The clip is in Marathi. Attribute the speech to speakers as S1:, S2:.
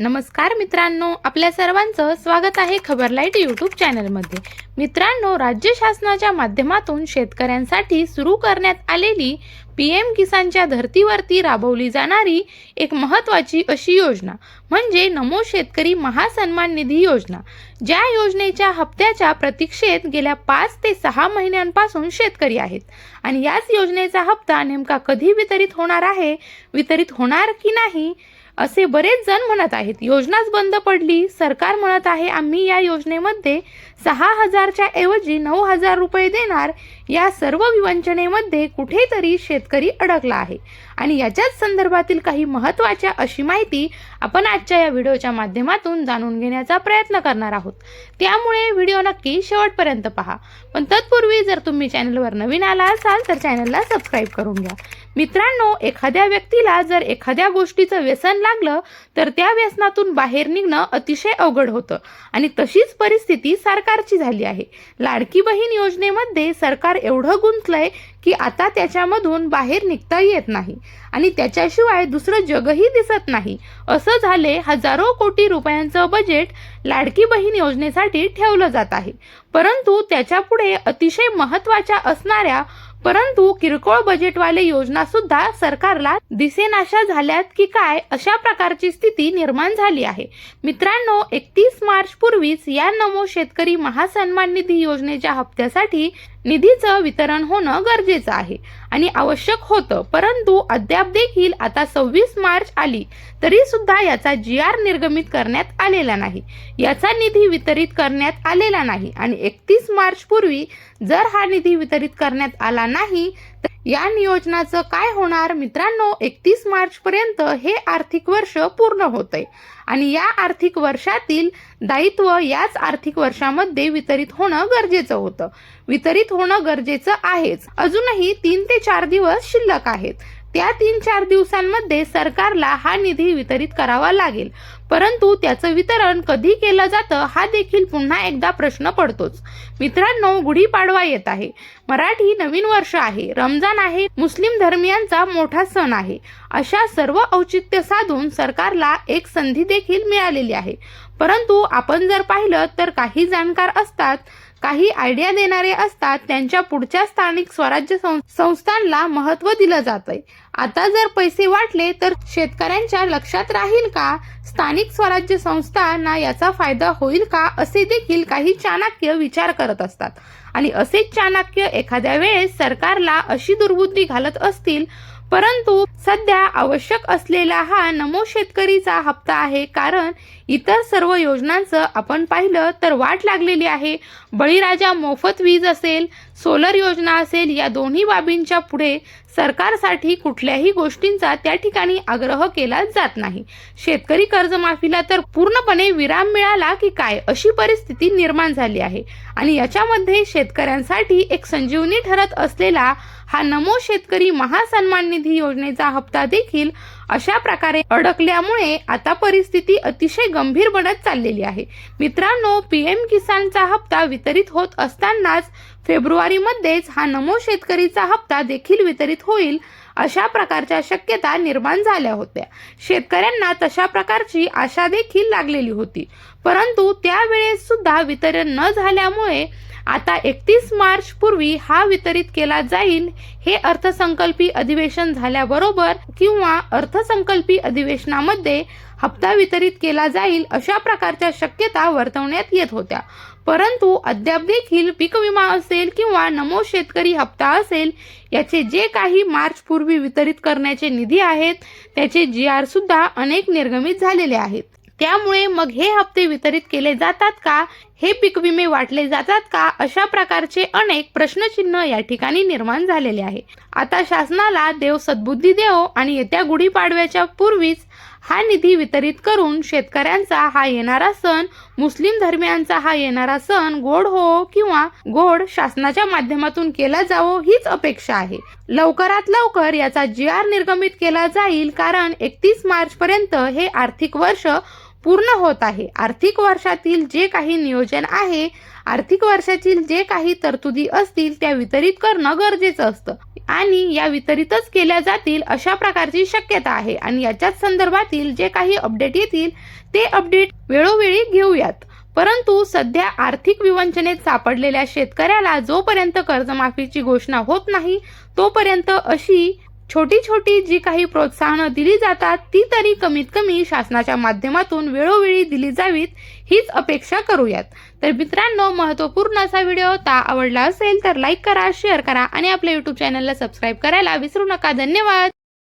S1: नमस्कार मित्रांनो आपल्या सर्वांचं स्वागत आहे खबरलाईट यूट्यूब चॅनलमध्ये. मित्रांनो राज्य शासनाच्या माध्यमातून शेतकऱ्यांसाठी सुरू करण्यात आलेली पी एम किसानच्या धर्तीवरती राबवली जाणारी एक महत्त्वाची अशी योजना म्हणजे नमो शेतकरी महासन्मान निधी योजना. ज्या योजनेच्या हप्त्याच्या प्रतीक्षेत गेल्या पाच ते सहा महिन्यांपासून शेतकरी आहेत आणि याच योजनेचा हप्ता नेमका कधी वितरित होणार आहे वितरित होणार की नाही असे बरेच जण म्हणत आहेत. योजनाच बंद पडली. सरकार म्हणत आहे आम्ही या योजनेमध्ये सहा हजारच्या ऐवजी नऊ हजार रुपये देणार. या सर्व विवंचनेमध्ये कुठेतरी शेतकरी अडकला आहे. आणि याच्याच संदर्भातील काही महत्त्वाच्या अशी माहिती आपण आजच्या या व्हिडिओच्या माध्यमातून जाणून घेण्याचा प्रयत्न करणार आहोत. त्यामुळे व्हिडिओ नक्की शेवटपर्यंत पहा. पण तत्पूर्वी जर तुम्ही चॅनलवर नवीन आला असाल तर चॅनलला सबस्क्राईब करून घ्या. मित्रांनो एखाद्या व्यक्तीला जर एखाद्या गोष्टीचं व्यसन लागलं तर त्या व्यसनातून बाहेर निघणं अतिशय अवघड होतं. आणि तशीच परिस्थिती सरकारची झाली आहे. लाडकी बहीण योजनेमध्ये सरकार एवढं गुंतलंय की आता त्याच्यामधून बाहेर निघता येत नाही. आणि त्याच्याशिवाय दुसरं जगही दिसत नाही. असं झाले हजारो कोटी रुपयांचं बजेट लाडकी बहीण योजनेसाठी ठेवलं जात आहे. परंतु त्याच्यापुढे अतिशय महत्त्वाच्या असणाऱ्या परंतु किरकोळ बजेटवाले योजना सुद्धा सरकारला दिसेनाशा झाल्यात की काय अशा प्रकारची स्थिती निर्माण झाली आहे. मित्रांनो एकतीस मार्च पूर्वीच या नमो शेतकरी महासन्मान निधी योजनेच्या हप्त्यासाठी निधीचं वितरण होणं गरजेचं आहे आणि आवश्यक होतं. परंतु अद्याप देखील आता सव्वीस मार्च आली तरी सुद्धा याचा जी आर निर्गमित करण्यात आलेला नाही. याचा निधी वितरित करण्यात आलेला नाही आणि एकतीस मार्च पूर्वी जर हा निधी वितरित करण्यात आला नाही तर या नियोजनाचं काय होणार? मित्रांनो एकतीस मार्च पर्यंत हे आर्थिक वर्ष पूर्ण होतंय. आणि या आर्थिक वर्षातील दायित्व याच आर्थिक वर्षामध्ये वितरित होणं गरजेचं होतं. वितरित होणं गरजेचं आहेच. अजूनही तीन ते चार दिवस शिल्लक आहेत. त्या तीन चार दिवसांमध्ये सरकारला हा निधी वितरित करावा लागेल. परंतु त्याचं वितरण कधी केलं जातं हा देखील पुन्हा एकदा प्रश्न पडतोच. मित्रांनो गुढीपाडवा येत आहे. मराठी नवीन वर्ष आहे. रमजान आहे. मुस्लिम धर्मियांचा मोठा सण आहे. अशा सर्व औचित्य साधून सरकारला एक संधी देखील मिळालेली आहे. परंतु आपण जर पाहिलं तर काही जाणकार असतात काही आयडिया देणारे असतात त्यांच्या पुढच्या स्थानिक स्वराज्य संस्थांना महत्त्व दिलं जातंय. आता जर पैसे वाटले तर शेतकऱ्यांच्या लक्षात राहील का? स्थानिक स्वराज्य संस्थांना याचा फायदा होईल का? असे देखील काही चाणक्य विचार करत असतात. आणि असेच चाणक्य एखाद्या वेळेस सरकारला अशी दुर्बुद्धी घालत असतील परंतु सध्या आवश्यक असलेला हा नमो शेतकरीचा हप्ता आहे. कारण इतर सर्व योजनांचं आपण पाहिलं तर वाट लागलेली आहे. बळीराजा मोफत वीज असेल सोलर योजना असेल या दोन्ही बाबींच्या पुढे सरकारसाठी कुठल्याही गोष्टींचा त्या ठिकाणी आग्रह केला जात नाही. शेतकरी कर्जमाफीला तर पूर्णपणे विराम मिळाला की काय अशी परिस्थिती निर्माण झाली आहे. आणि याच्यामध्ये शेतकऱ्यांसाठी एक संजीवनी ठरत असलेला हा नमो शेतकरी महासन्मान निधी योजनेचा हप्ता देखील अशा प्रकारे अडकल्यामुळे आता परिस्थिती अतिशय गंभीर बनत चाललेली आहे. मित्रांनो पी एम किसानचा हप्ता वितरित होत असतानाच फेब्रुवारीमध्येच हा नमो शेतकरीचा हप्ता देखील वितरित होईल. अशा प्रकारच्या शक्यता निर्माण झाल्या होत्या. शेतकऱ्यांना तशा प्रकारची आशा देखील लागलेली होती. परंतु त्यावेळेस सुद्धा वितरण न झाल्यामुळे आता एकतीस मार्च पूर्वी हा वितरित केला जाईल हे अर्थसंकल्पी अधिवेशन झाल्याबरोबर किंवा अर्थसंकल्पी अधिवेशनामध्ये हप्ता वितरित केला जाईल अशा प्रकारच्या शक्यता वर्तवण्यात येत होत्या. परंतु अद्याप देखील पीक विमा असेल किंवा नमो शेतकरी हप्ता असेल याचे जे काही मार्च पूर्वी वितरित करण्याचे निधी आहेत त्याचे जी आर सुद्धा अनेक निर्गमित झालेले आहेत. त्यामुळे मग हे हप्ते वितरित केले जातात का? हे पीक विमे वाटले जातात का? अशा प्रकारचे अनेक प्रश्नचिन्ह या ठिकाणी निर्माण झालेले आहे. आता शासनाला देव सद्बुद्धी देव आणि येत्या गुढीपाडव्याच्या पूर्वीच हा निधी वितरित करून शेतकऱ्यांचा हा येणारा सण मुस्लिम धर्मियांचा हा येणारा सण गोड हो किंवा गोड शासनाच्या माध्यमातून केला जावो हीच अपेक्षा आहे. लवकरात लवकर याचा जी आर निर्गमित केला जाईल कारण एकतीस मार्च पर्यंत हे आर्थिक वर्ष पूर्ण होत आहे. आर्थिक वर्षातील जे काही नियोजन आहे आर्थिक वर्षातील जे काही तरतुदी असतील त्या वितरित करणं गरजेचं असतं. आणि या वितरितच केल्या जातील अशा प्रकारची शक्यता आहे. आणि याच्याच संदर्भातील जे काही अपडेट येतील ते अपडेट वेळोवेळी घेऊयात. परंतु सध्या आर्थिक विवंचनेत सापडलेल्या शेतकऱ्याला जोपर्यंत कर्जमाफीची घोषणा होत नाही तोपर्यंत अशी छोटी छोटी जी काही प्रोत्साहनं दिली जातात ती तरी कमीत कमी शासनाच्या माध्यमातून वेळोवेळी दिली जावीत हीच अपेक्षा करूयात. तर मित्रांनो महत्त्वपूर्ण असा व्हिडिओ होता आवडला असेल तर लाईक करा शेअर करा आणि आपल्या यूट्यूब चॅनलला सबस्क्राईब करायला विसरू नका. धन्यवाद!